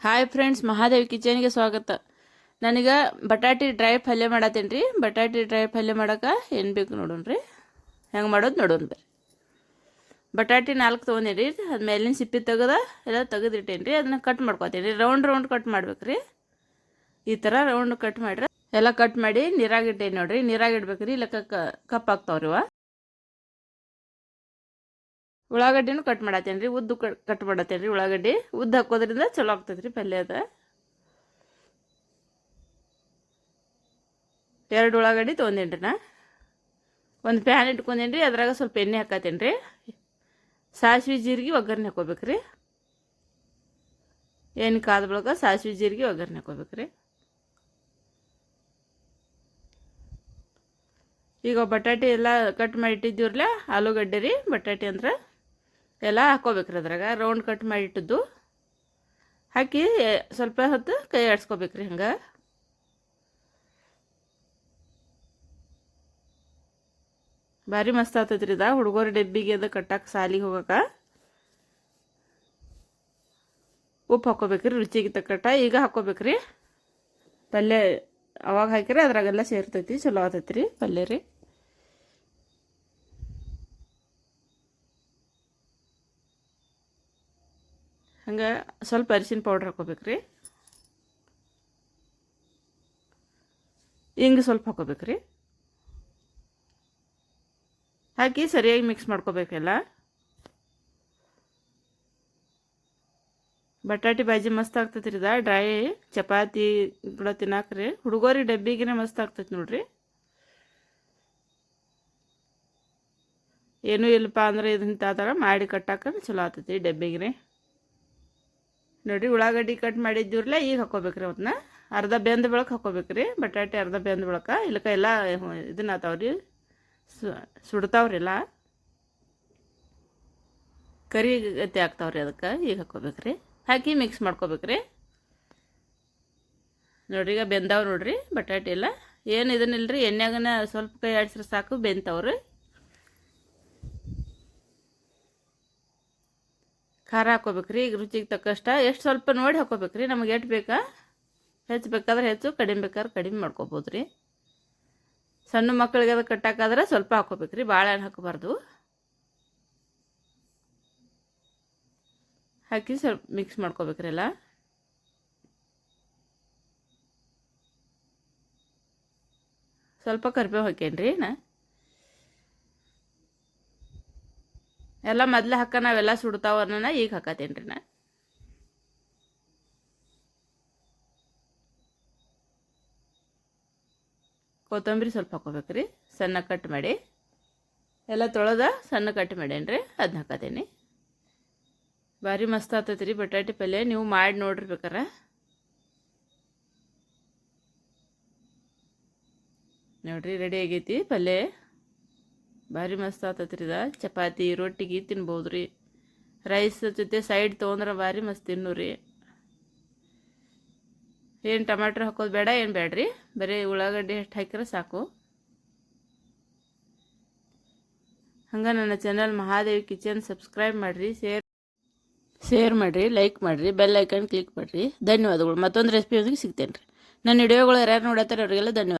Hi friends Mahadevi ಕಿಚನ್ಗೆ ಸ್ವಾಗತ ನನಗೆ ಬಟಾಟಿ dry ಪಲ್ಯ ಮಾಡತ್ತೇನೆ ರೀ ಬಟಾಟಿ ಡ್ರೈ ಪಲ್ಯ ಮಾಡೋಕೆ ಏನು ಬೇಕು ನೋಡೋಣ ರೀ ಹೆಂಗೆ ಮಾಡೋದು ನೋಡೋಣ ಬರ್ರಿ ಬಟಾಟಿ ನಾಲ್ಕು ತೊಗೊಂಡೇನಿ ರೀ ಅದು ಮೇಲಿನ ಸಿಪ್ಪಿ ತೆಗೆದ ಎಲ್ಲ ತೆಗೆದಿಟ್ಟೇನಿ ರೀ ಅದನ್ನ ಕಟ್ ಮಾಡ್ಕೊತೀನಿ ರೌಂಡ್ ರೌಂಡ್ ಕಟ್ ಮಾಡ್ಬೇಕು ರೀ ಈ ಥರ ರೌಂಡ್ ಕಟ್ ಮಾಡಿರಿ ಎಲ್ಲ ಕಟ್ ಮಾಡಿ ನೀರಾಗಿಟ್ಟೇನಿ ನೋಡಿರಿ ನೀರಾಗಿಡ್ಬೇಕು ರೀ ಇಲ್ಲ ಕಪ್ ಆಗ್ತಾವ್ರಿ ಇವ ಉಳ್ಳಾಗಡ್ಡಿನೂ ಕಟ್ ಮಾಡತ್ತೇನೆ ರೀ ಉದ್ದು ಕಟ್ ಮಾಡತ್ತೇನೆ ರೀ ಉಳ್ಳಾಗಡ್ಡಿ. ಉದ್ದು ಹಾಕೋದ್ರಿಂದ ಚಲೋ ಆಗ್ತದೆ ರೀ ಪಲ್ಯ ಅದ. ಎರಡು ಉಳ್ಳಾಗಡ್ಡಿ ತೊಗೊಂಡೇನಿ ರೀ ನಾ. ಒಂದು ಪ್ಯಾನ್ ಇಟ್ಕೊಂಡೇನಿ ರೀ ಅದ್ರಾಗ ಸ್ವಲ್ಪ ಎಣ್ಣೆ ಹಾಕತ್ತೇನೆ ರೀ ಸಾಸಿವೆ ಜೀರಿಗೆ ಒಗ್ಗರಣೆ ಹಾಕೋಬೇಕು ರೀ ಎಣ್ಣೆ ಕಾದ ಬಳಿಕ ಸಾಸಿವೆ ಜೀರಿಗೆ ಒಗ್ಗರಣೆ ಹಾಕೋಬೇಕು ರೀ ಈಗ ಬಟಾಟೆ ಎಲ್ಲ ಕಟ್ ಮಾಡಿ ಇಟ್ಟಿದ್ದೀವ್ರಲ್ಲ, ಆಲೂಗಡ್ಡೆ ರೀ, ಬಟಾಟೆ ಅಂದ್ರೆ. ಎಲ್ಲ ಹಾಕೋಬೇಕ್ರಿ ಅದ್ರಾಗ ರೌಂಡ್ ಕಟ್ ಮಾಡಿಟ್ಟಿದ್ದು ಹಾಕಿ ಸ್ವಲ್ಪ ಹೊತ್ತು ಕೈ ಆಡಿಸ್ಕೋಬೇಕ್ರಿ ಹಂಗೆ. ಭಾರಿ ಮಸ್ತ್ ಆಗ್ತೈತ್ರಿ ಇದ. ಹುಡುಗರ ಡೆಬ್ಬಿಗೆ ಅದು ಕಟ್ಟಕ್ಕೆ ಸಾಲಿಗೆ ಹೋಗಕ್ಕೆ ಉಪ್ಪು ಹಾಕೋಬೇಕ್ರಿ, ರುಚಿಗೆ ತಕ್ಕಟ್ಟ. ಈಗ ಹಾಕೋಬೇಕ್ರಿ. ಪಲ್ಯ ಅವಾಗ ಹಾಕಿರಿ, ಅದ್ರಾಗೆಲ್ಲ ಸೇರ್ತೈತಿ, ಚಲೋ ಆತೈತ್ರಿ ಪಲ್ಯ ರೀ. ಹಂಗೆ ಸ್ವಲ್ಪ ಅರಿಶಿನ ಪೌಡ್ರ್ ಹಾಕೋಬೇಕು ರೀ ಹಿಂಗೆ ಸ್ವಲ್ಪ ಹಾಕೋಬೇಕು ರೀ ಹಾಕಿ ಸರಿಯಾಗಿ ಮಿಕ್ಸ್ ಮಾಡ್ಕೋಬೇಕೆಲ್ಲ ಬಟಾಟಿ ಬಾಜಿ ಮಸ್ತ್ ಆಗ್ತೈತಿ ರೀ ಡ್ರೈ ಚಪಾತಿ ಕೂಡ ತಿನ್ನಾಕ್ರಿ. ಹುಡುಗರಿಗೆ ಡಬ್ಬಿಗೆ ಮಸ್ತ್ ಆಗ್ತೈತಿ ನೋಡ್ರಿ. ಏನೂ ಇಲ್ಲಪ್ಪ ಅಂದ್ರೆ ಥರ ಮಾಡಿ ಕಟ್ಟಾಕ ಚಲೋ ಆಗ್ತೈತಿ ಡಬ್ಬಿಗೆ ನೋಡಿರಿ, ಉಳ್ಳಾಗಡ್ಡಿ ಕಟ್ ಮಾಡಿದ್ದೀವ್ರಲ್ಲ, ಈಗ ಹಾಕೋಬೇಕ್ರಿ ಅವನ್ನ ಅರ್ಧ ಬೆಂದ ಬೆಳಕು ಹಾಕೋಬೇಕ್ರಿ, ಬಟಾಟೆ ಅರ್ಧ ಬೆಂದ ಬೆಳಕ. ಇಲ್ಲಕ ಎಲ್ಲ ಇದನ್ನ ಆತಾವ್ರಿ ಸುಡ್ತಾವ್ರಿ ಎಲ್ಲ. ಕರಿ ಗತಿ ಆಗ್ತಾವ್ರಿ ಅದಕ್ಕೆ, ಈಗ ಹಾಕೋಬೇಕ್ರಿ. ಹಾಕಿ ಮಿಕ್ಸ್ ಮಾಡ್ಕೋಬೇಕ್ರಿ. ನೋಡ್ರಿ, ಈಗ ಬೆಂದಾವ್ ನೋಡ್ರಿ, ಬಟಾಟೆ ಎಲ್ಲ. ಏನು ಇದನ್ನಿಲ್ರಿ ಎಣ್ಣೆಗನ ಸ್ವಲ್ಪ ಕೈ ಆಡ್ಸ್ರೆ ಸಾಕು, ಬೆಂತಾವ್ರಿ. ಖಾರ ಹಾಕೋಬೇಕ್ರಿ, ಈಗ ರುಚಿಗೆ ತಕ್ಕಷ್ಟ. ಎಷ್ಟು ಸ್ವಲ್ಪ ನೋಡಿ ಹಾಕೋಬೇಕ್ರಿ, ನಮಗೆ ಎಷ್ಟು ಬೇಕಾ? ಹೆಚ್ಚು ಬೇಕಾದ್ರೆ ಹೆಚ್ಚು, ಕಡಿಮೆ ಬೇಕಾದ್ರೆ ಕಡಿಮೆ ಮಾಡ್ಕೋಬೋದು ರೀ ಸಣ್ಣ ಮಕ್ಕಳಿಗೆ ಅದು ಕಟ್ಟಾಕಾದ್ರೆ ಸ್ವಲ್ಪ ಹಾಕೋಬೇಕ್ರಿ ಏನು ಹಾಕಬಾರ್ದು. ಹಾಕಿ ಸ್ವಲ್ಪ ಮಿಕ್ಸ್ ಮಾಡ್ಕೋಬೇಕ್ರಿ ಎಲ್ಲ. ಸ್ವಲ್ಪ ಕರಿಬೇವು ಹಾಕೇನ್ರಿ ನಾ ಎಲ್ಲ ಮೊದ್ಲು ಹಾಕ, ನಾವೆಲ್ಲ ಸುಡ್ತಾವನ್ನ ಈಗ ಹಾಕತ್ತೇನೆ ರೀ ನಾ. ಕೊತ್ತಂಬರಿ ಸ್ವಲ್ಪ ಹಾಕೋಬೇಕ್ರಿ, ಸಣ್ಣ ಕಟ್ ಮಾಡಿ. ಎಲ್ಲ ತೊಳೆದ ಸಣ್ಣ ಕಟ್ ಮಾಡೇನಿ ರೀ ಅದನ್ನ ಹಾಕತೇನಿ ಭಾರಿ ಮಸ್ತ್ ಆಗ್ತೈತಿ ರೀ ಬಟಾಟೆ ಪಲ್ಯ, ನೀವು ಮಾಡಿ ನೋಡ್ರಿ ಬೇಕಾರೆ. ನೋಡ್ರಿ ರೆಡಿ ಆಗೈತಿ ಪಲ್ಯ. ಭಾರಿ ಮಸ್ತ್ ಆತತ್ರಿ ಇದು. ಚಪಾತಿ ರೊಟ್ಟಿಗೆ ತಿನ್ಬೋದು ರೀ ರೈಸ್ ಜೊತೆ ಸೈಡ್ ತೊಗೊಂಡ್ರೆ ಭಾರಿ ಮಸ್ತ್ ತಿನ್ನು ರೀ ಏನು ಟಮಾಟ್ರ್ ಹಾಕೋದು ಬೇಡ, ಏನು ಬೇಡ್ರಿ ಬರೀ ಉಳ್ಳಾಗಡ್ಡಿ ಎಷ್ಟು ಹಾಕಿದ್ರೆ ಸಾಕು. ಹಂಗೆ ನನ್ನ ಚಾನಲ್ ಮಹಾದೇವಿ ಕಿಚನ್ ಸಬ್ಸ್ಕ್ರೈಬ್ ಮಾಡಿರಿ ಶೇರ್ ಶೇರ್ ಮಾಡಿರಿ ಲೈಕ್ ಮಾಡಿರಿ ಬೆಲ್ ಐಕನ್ ಕ್ಲಿಕ್ ಮಾಡಿರಿ. ಧನ್ಯವಾದಗಳು. ಮತ್ತೊಂದು ರೆಸಿಪಿಯೊಂದಿಗೆ ಸಿಗ್ತೇನೆ ರೀ ನನ್ನ ವಿಡಿಯೋಗಳು ಯಾರ್ಯಾರು ನೋಡತ್ತಾರೆ, ಅವರಿಗೆಲ್ಲ ಧನ್ಯವಾದ